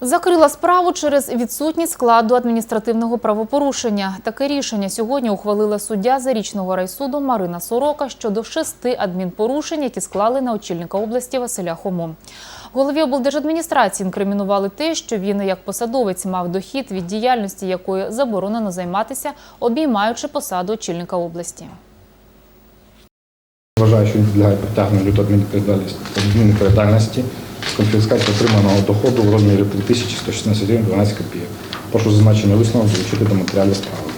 Закрила справу через відсутність складу адміністративного правопорушення. Таке рішення сьогодні ухвалила суддя Зарічного райсуду Марина Сорока щодо шести адмінпорушень, які склали на очільника області Василя Хому. Голові облдержадміністрації інкримінували те, що він як посадовець мав дохід від діяльності, якою заборонено займатися, обіймаючи посаду очільника області. Вважаю, що він підлягає притягненню до адмінвідповідальності конфіскації отриманого доходу в розмірі 3116 гривень 12 копійок. Прошу зазначений висновок долучити до матеріалів справи.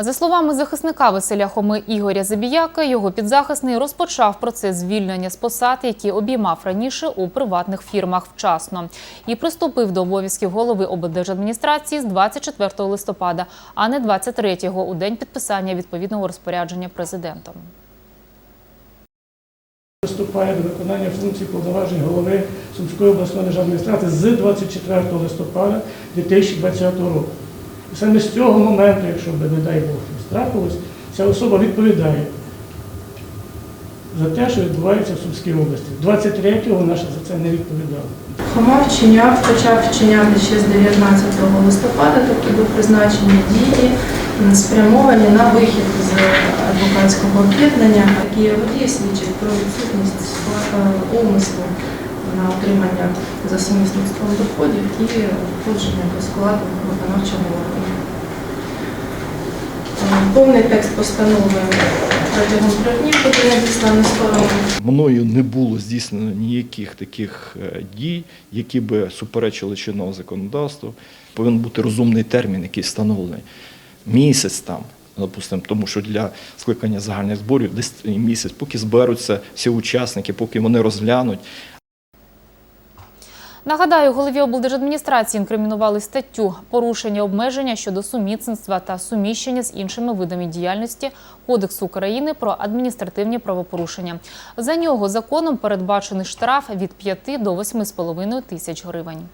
За словами захисника Василя Хоми Ігоря Забіяка, його підзахисний розпочав процес звільнення з посад, які обіймав раніше у приватних фірмах вчасно, і приступив до обов'язків голови облдержадміністрації з 24 листопада, а не 23-го, у день підписання відповідного розпорядження президентом. Приступає до виконання функцій повноважень голови Сумської обласної державної адміністрації з 24 листопада 2020 року. І саме з цього моменту, якщо б, не дай Бог, щось трапилось, ця особа відповідає за те, що відбувається в Сумській області. 23-го вона ще за це не відповідала. Хома вчиняв, почав вчиняти ще з 19 листопада, тобто до призначення дії спрямовані на вихід з адвокатського об'єднання. Такі водії свідчать про відсутність е, умислу на отримання за сумісництвом доходів і входження до складу виконавчого органу. Е, Повний текст постанови протягом трьох днів буде надісланий сторонам. Мною не було здійснено ніяких таких е, дій, які би суперечили чинного законодавству. Повинен бути розумний термін, який встановлений. Місяць там, допустимо, тому що для скликання загальних зборів десь місяць, поки зберуться всі учасники, поки вони розглянуть. Нагадаю, голові облдержадміністрації інкримінували статтю порушення обмеження щодо сумісництва та суміщення з іншими видами діяльності Кодексу України про адміністративні правопорушення. За нього законом передбачений штраф від 5 до 8,5 тисяч гривень.